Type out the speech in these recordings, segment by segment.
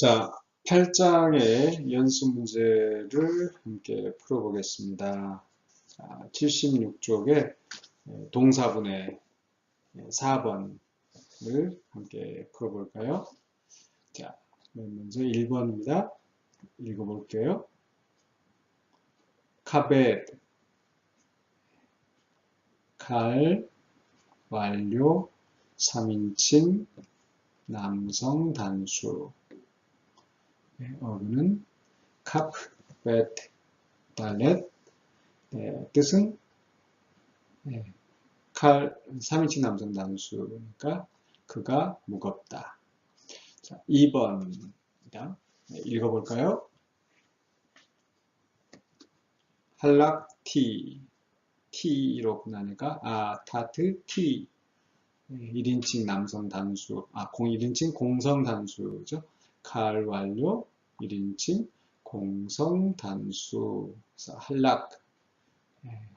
자, 8장의 연습 문제를 함께 풀어보겠습니다. 자, 76쪽에 동사분의 4번을 함께 풀어볼까요? 자, 먼저 1번입니다. 읽어볼게요. 카베드 칼 완료 3인칭 남성 단수 네, 어근은 카프, 베트, 달렛 네, 뜻은 네, 칼 3인칭 남성 단수니까 그가 무겁다. 자, 2번입니다. 네, 읽어볼까요? 한락 티 T로 끝나니까 아 타트 T 1인칭 남성 단수 아 1인칭 공성 단수죠. 칼 완료 1인칭 공성 단수 그래서 한락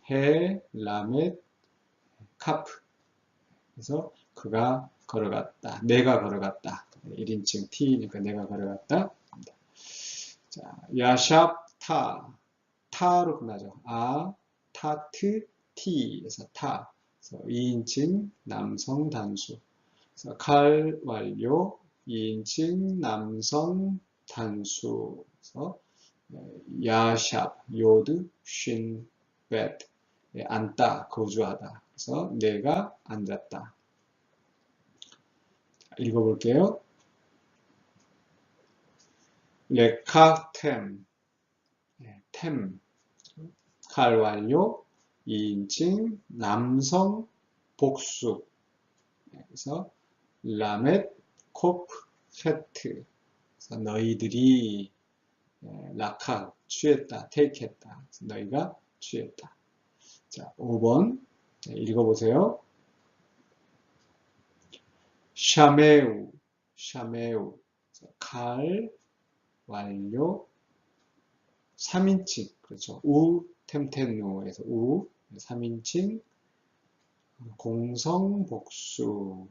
해 라멧 카프. 그래서 그가 걸어갔다 내가 걸어갔다. 1인칭 T니까 내가 걸어갔다. 자 야샵 타. 타로 끝나죠. 아 타트 T에서 타. 그래서 2인칭 남성 단수. 그래서 칼 완료 2인칭 남성 단수. 그래서 야샵 요드 쉰 베드 앉다 거주하다. 그래서 내가 앉았다. 읽어볼게요. 레카템. 템. 칼 완료. 2인칭 남성 복수. 그래서 라멧 코프 페트 그래서 너희들이 라카 취했다 테이크했다. 너희가 취했다. 자 5번. 읽어보세요. 샤메우 샤메우. 칼 완료. 3인칭. 그렇죠. 우 템텐누에서 우 3인칭. 공성 복수.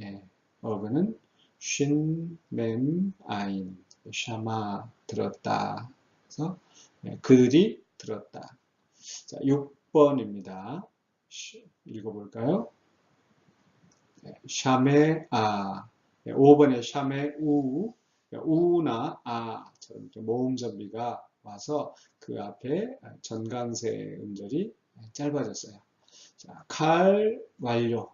예, 어근은 쉰, 맴, 아인 샤마 들었다. 그래서 예, 그들이 들었다. 자 6번입니다. 읽어볼까요? 예, 샤메 아. 5번에 샤메 우. 우나 아처럼 모음 접비가 와서 그 앞에 전강세 음절이 짧아졌어요. 자, 칼 완료.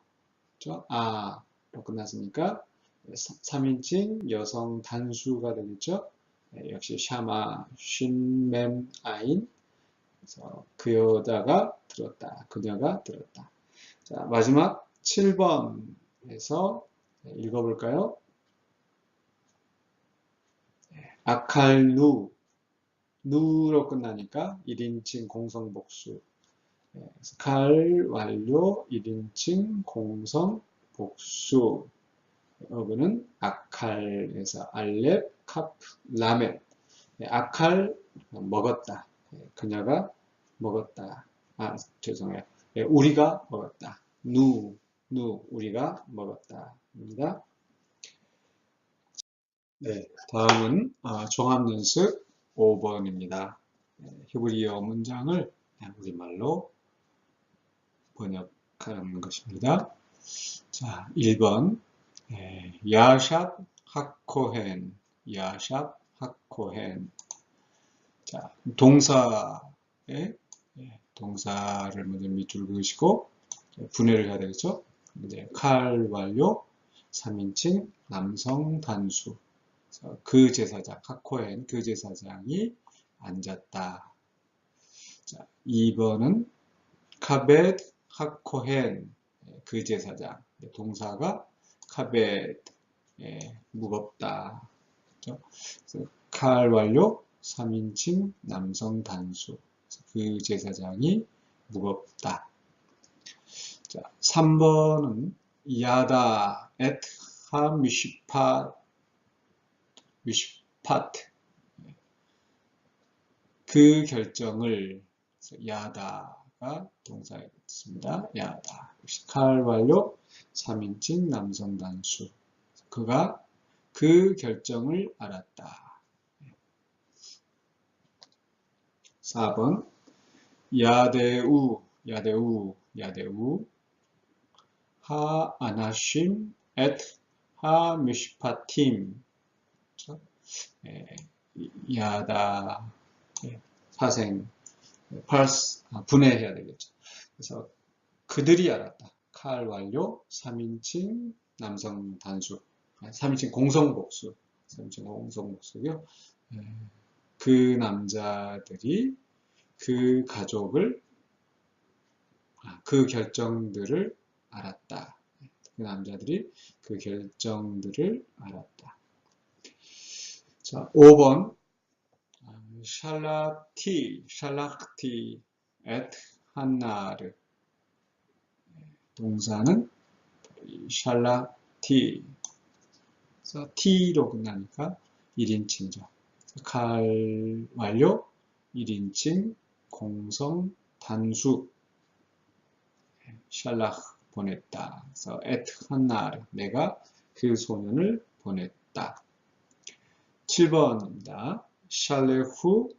아로 끝났으니까 3인칭 여성 단수가 되겠죠. 네, 역시 샤마 쉰맴 아인 그래서 그 여자가 들었다. 그녀가 들었다. 자, 마지막 7번에서 읽어볼까요? 아칼누 누로 끝나니까 1인칭 공성복수 칼 완료 1인칭 공성 복수 어근은 아칼에서 알렙 카프 라멧 아칼 먹었다. 그녀가 먹었다. 아 죄송해요. 우리가 먹었다. 누, 누 우리가 먹었다. 입니다. 네, 다음은 어, 종합연습 5번입니다. 히브리어 문장을 우리말로 번역하는 것입니다. 자, 1번 야샵 하코헨 야샵 하코헨 자, 동사의 동사를 먼저 밑줄 그으시고 분해를 해야 되겠죠? 이제 칼 완료 3인칭 남성 단수 그 제사장, 카코엔 그 제사장이 앉았다. 자, 2번은 카벳 하코헨 그 제사장 동사가 카벳 예, 무겁다. 그렇죠? 칼 완료 3인칭 남성 단수 그 제사장이 무겁다. 자, 3번은 야다 엣 하미시파 위시파트 그 결정을 야다가 동사 였습니다. 야다. 칼 완료 3인칭 남성 단수. 그가 그 결정을 알았다. 4번. 야데우 야데우 야데우. 하 아나심 앳하 미시파팀. 야다. 예, 사생. 펄스 아, 분해해야 되겠죠. 그래서 그들이 알았다. 칼 완료 3인칭 남성 단수 3인칭 공성복수 3인칭 공성복수고요. 예, 그 남자들이 그 가족을 아, 그 결정들을 알았다. 그 남자들이 그 결정들을 알았다. 자, 5번 샬라티, 샬라티, 앳 한나르 동사는 샬라티 T로 끝나니까 1인칭이죠. 칼 완료 1인칭 공성 단수 샬락 보냈다. 그래서 앳 한나르 내가 그 소년을 보냈다. 7번입니다. 샬레후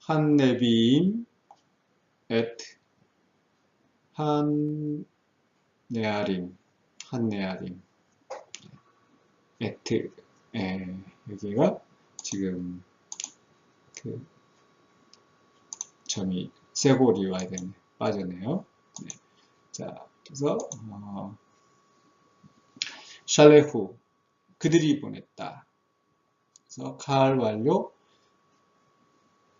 한네비임 앳 한네아림 한네아림 에트 에, 여기가 지금 그 점이 세골이 와야 되네 빠졌네요. 네. 자 그래서 어, 샬레후 그들이 보냈다. 그래서 칼 완료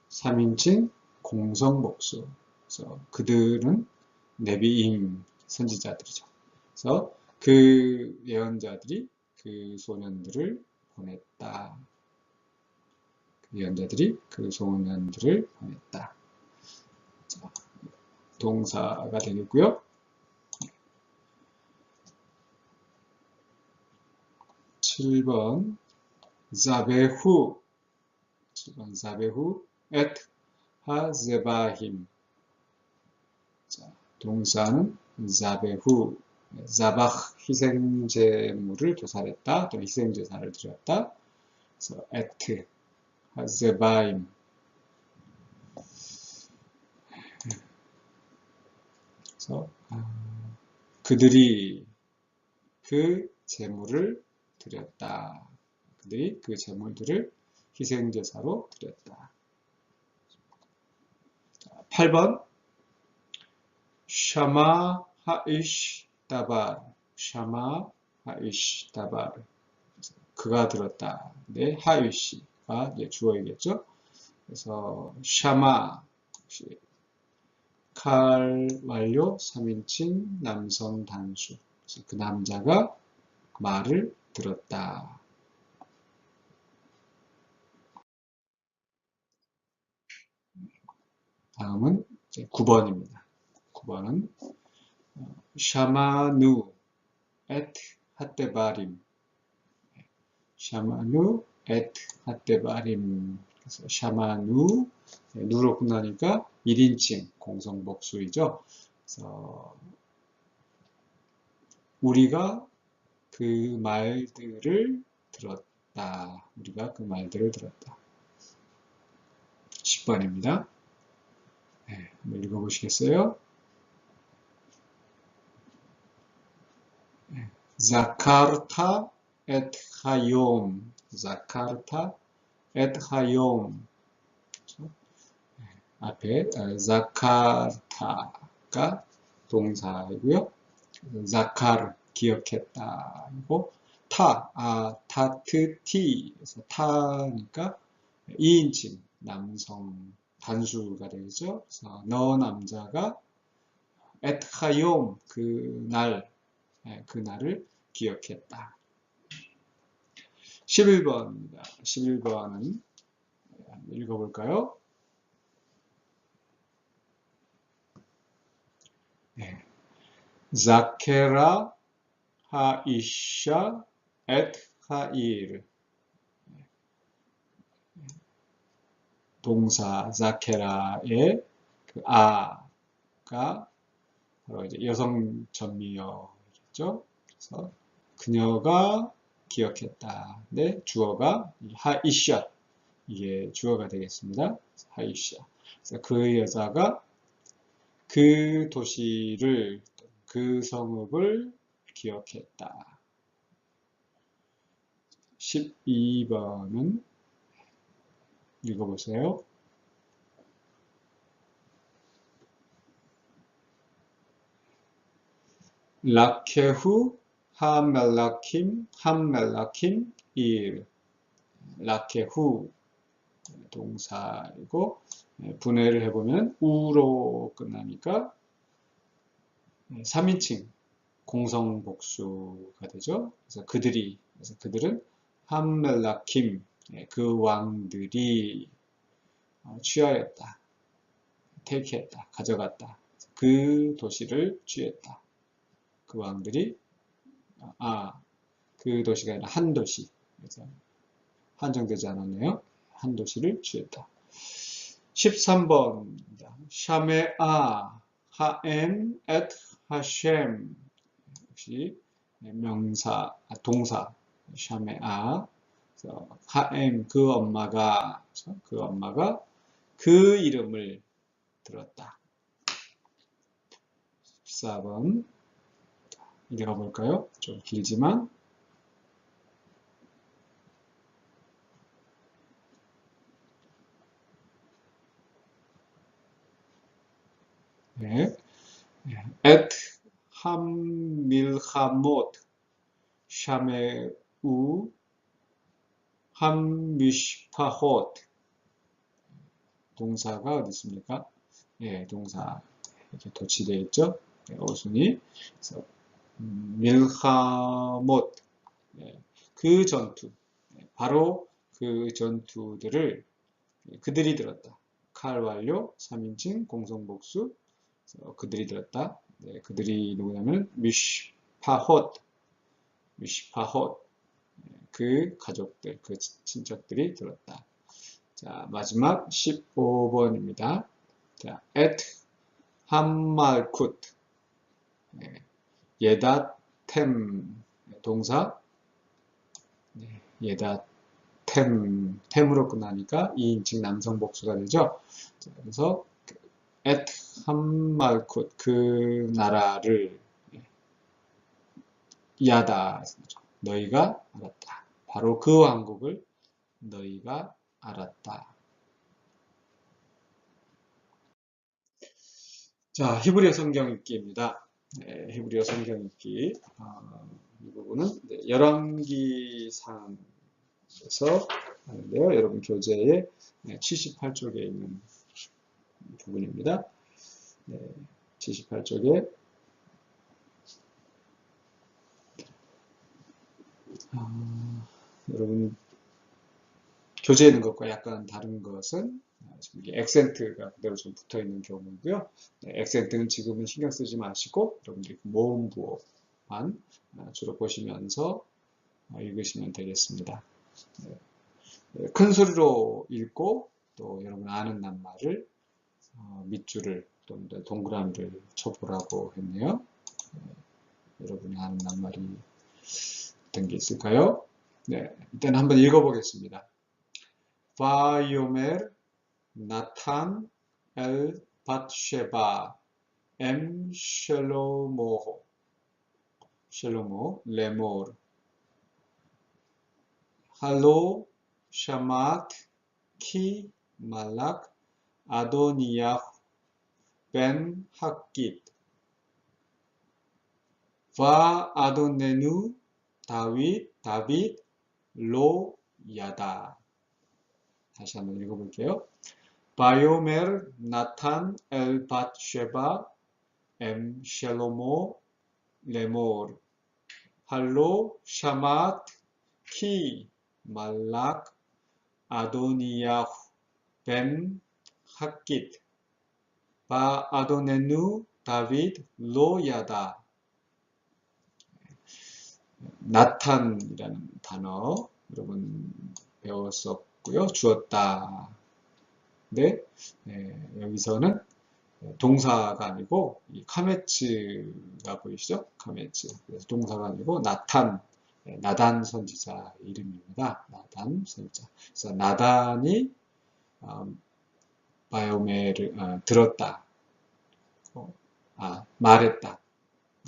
3인칭 공성 복수 그래서 그들은 네비임 선지자들이죠. 그래서 그 예언자들이 그 소년들을 보냈다. 그 예언자들이 그 소년들을 보냈다. 자, 동사가 되겠고요. 7번 자베후 7번 자베후 앳 하제바힘 자, 동사는 자베후 자박 희생제물을 도살했다 또 희생제사를 드렸다 그래서 에트 하제바임 그래서 아, 그들이 그 제물을 드렸다. 그들이 그 제물들을 희생제사로 드렸다. 8번 샤마 하이시 다발 샤마 하이시 다발 그가 들었다. 네, 하이시가 이제 주어이겠죠. 그래서 샤마 칼 완료 3인칭 남성 단수 그 남자가 말을 들었다. 다음은 9번입니다. 9번은 샤마누 앳 핫데바림 샤마누 앳 핫데바림 그래서 샤마누 누로 끝나니까 1인칭 공성복수이죠. 그래서 우리가 그 말들을 들었다. 우리가 그 말들을 들었다. 10번입니다. 네, 한번 읽어보시겠어요? 네, 자카르타 앳 하욤 자카르타 앳 하욤 앞에 자카르타가 동사이고요. 자카르 기억했다. 이고 타, 아, 타트티. 그래서 타니까 2인칭 남성 단수가 되겠죠. 그래서 너 남자가 에트하욤 그날, 네, 그날을 기억했다. 11번입니다. 11번은 읽어볼까요? 네. 자케라 하이샤 앳 하일 동사 자케라의 그 아가 바로 이제 여성 전미어 겠죠. 그래서 그녀가 기억했다. 근데 주어가 하이샤 이게 주어가 되겠습니다. 하이샤. 그래서 그 여자가 그 도시를 그 성읍을 기억했다. 12번은 읽어보세요. 라케후 하멜라킴 함멜라킴 일 라케후 동사이고 분해를 해보면 우로 끝나니까 3인칭 공성복수가 되죠. 그래서 그들이 그래서 그들은 함멜라킴 그 왕들이 어, 취하였다, 테이크했다, 가져갔다. 그 도시를 취했다. 그 왕들이 아, 그 도시가 아니라 한 도시. 그래서 한정되지 않았네요. 한 도시를 취했다. 13번입니다. 샤메아 하엠 엣 하셴 역시 명사 아, 동사 샤메아 하엠 그 엄마가 그 엄마가 그 이름을 들었다. 14번 읽어볼까요? 좀 길지만 네. 엣 함밀하못 샤메우 함미시파톳 동사가 어디 있습니까? 예, 동사 이렇게 도치되어 있죠. 네, 어순이 그래서 밀하못. 네, 그 전투. 네, 바로 그 전투들을 그들이 들었다. 칼 완료 3인칭 공성복수. 그들이 들었다. 네, 그들이 누구냐면 미시파톳 미시파톳 그 가족들, 그 친척들이 들었다. 자, 마지막 15번입니다. 자, 엣 함말쿠트 네, 예다템 동사 네, 예다 템 템으로 끝나니까 2인칭 남성 복수가 되죠. 자, 그래서 엣 함말쿠트 그 나라를 네, 야다 너희가 알았다. 바로 그 왕국을 너희가 알았다. 자, 히브리어 성경 읽기입니다. 네, 히브리어 성경 읽기. 어, 이 부분은 네, 열왕기상에서 하는데요. 여러분 교재에 네, 78쪽에 있는 부분입니다. 네, 78쪽에 아, 여러분 교재에 있는 것과 약간 다른 것은 이게 액센트가 그대로 좀 붙어 있는 경우고요. 네, 액센트는 지금은 신경 쓰지 마시고 여러분들이 모음 부호만 주로 보시면서 읽으시면 되겠습니다. 네, 네, 큰 소리로 읽고 또 여러분 아는 낱말을 어, 밑줄을 또 동그라미를 쳐보라고 했네요. 여러분이 아는 낱말이 어떤 게 있을까요? 네, 일단 한번 읽어보겠습니다. 바이오멜 나탄 엘 바트쉐바 엠 셜로모 셜로모 레모르 할로 샤마트 키 말락 아도니야후 벤 학깃 바 아도네누 다윗, 다빗, 로, 야다. 다시 한번 읽어볼게요. 바이오멜, 나탄, 엘, 밧쉐바, 엠, 샬로모, 레몰, 할로, 샤맛, 키, 말락, 아도니야후, 벤, 학깃, 바, 아도네누, 다윗, 로, 야다. 나탄이라는 단어 여러분 배웠었고요. 주었다. 네, 네, 여기서는 동사가 아니고 이 카메츠가 보이시죠? 카메츠. 그래서 동사가 아니고 나탄 네, 나단 선지자 이름입니다. 나단 선지자. 그래서 나단이 음, 바이오메를 어, 들었다. 어, 아 말했다.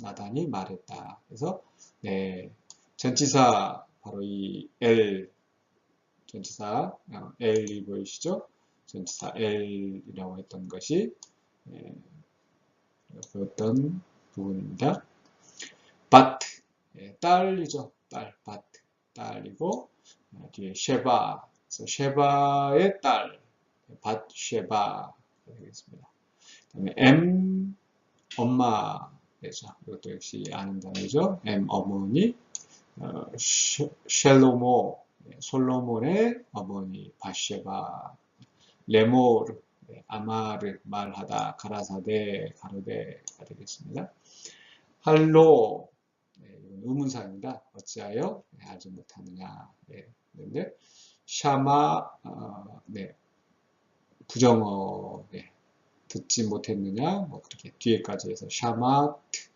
나단이 말했다. 그래서 네, 전치사 바로 이 L 전치사 어, L이 보이시죠? 전치사 L이라고 했던 것이 네, 어떤 부분입니다. but 예, 딸이죠. 딸, but 딸이고 어, 뒤에 쉐바 쉐바의 딸 bat 쉐바 되겠습니다. 그다음에 M 엄마죠. 이것도 역시 아는 단어죠. M 어머니 어, 쉘로모 예, 솔로몬의 어머니 바쉐바 레모르 네, 아마르 말하다 가라사대 가로대가 되겠습니다. 할로 네, 의문사입니다. 어찌하여 네, 알지 못하느냐. 네, 그런데 샤마 어, 네, 부정어 네, 듣지 못했느냐. 뭐 그렇게 뒤에까지 해서 샤마트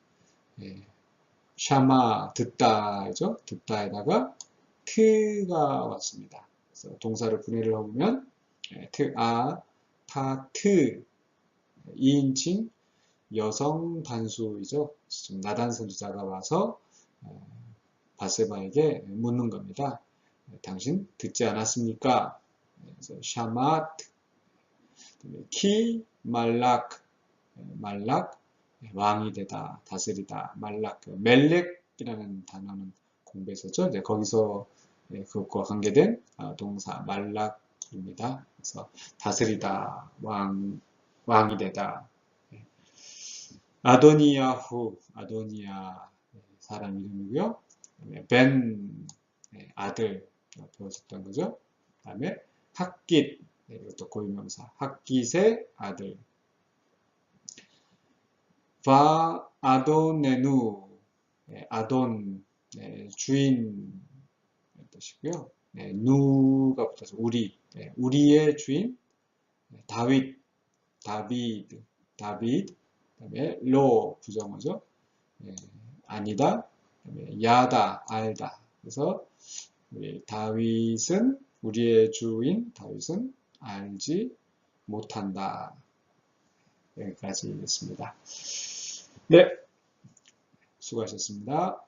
네, 샤마 듣다죠. 듣다에다가 트가 왔습니다. 그래서 동사를 분해를 해보면 네, 트, 아, 타, 트 2인칭 여성 단수이죠. 지금 나단 선지자가 와서 어, 바세바에게 묻는 겁니다. 당신 듣지 않았습니까? 샤마트 키 말락 말락 왕이 되다 다스리다 말락 멜렉이라는 단어는 공부했었죠. 거기서 그것과 관계된 어, 동사 말락 입니다. 그래서 다스리다 왕 왕이 되다 아도니아후, 아도니아 사람 이름이고요. 벤 아들 배웠었던 거죠. 그 다음에 학깃 이것도 고유명사 학깃의 아들 바 아도네누 아돈 주인 뜻이고요. 누가 붙어서 우리 우리의 주인 다윗 다비드 다비드 그다음에 로 부정어죠. 예, 아니다. 그다음에 야다 알다. 그래서 우리 다윗은 우리의 주인 다윗은 알지 못한다. 여기까지 있습니다. 네, 수고하셨습니다.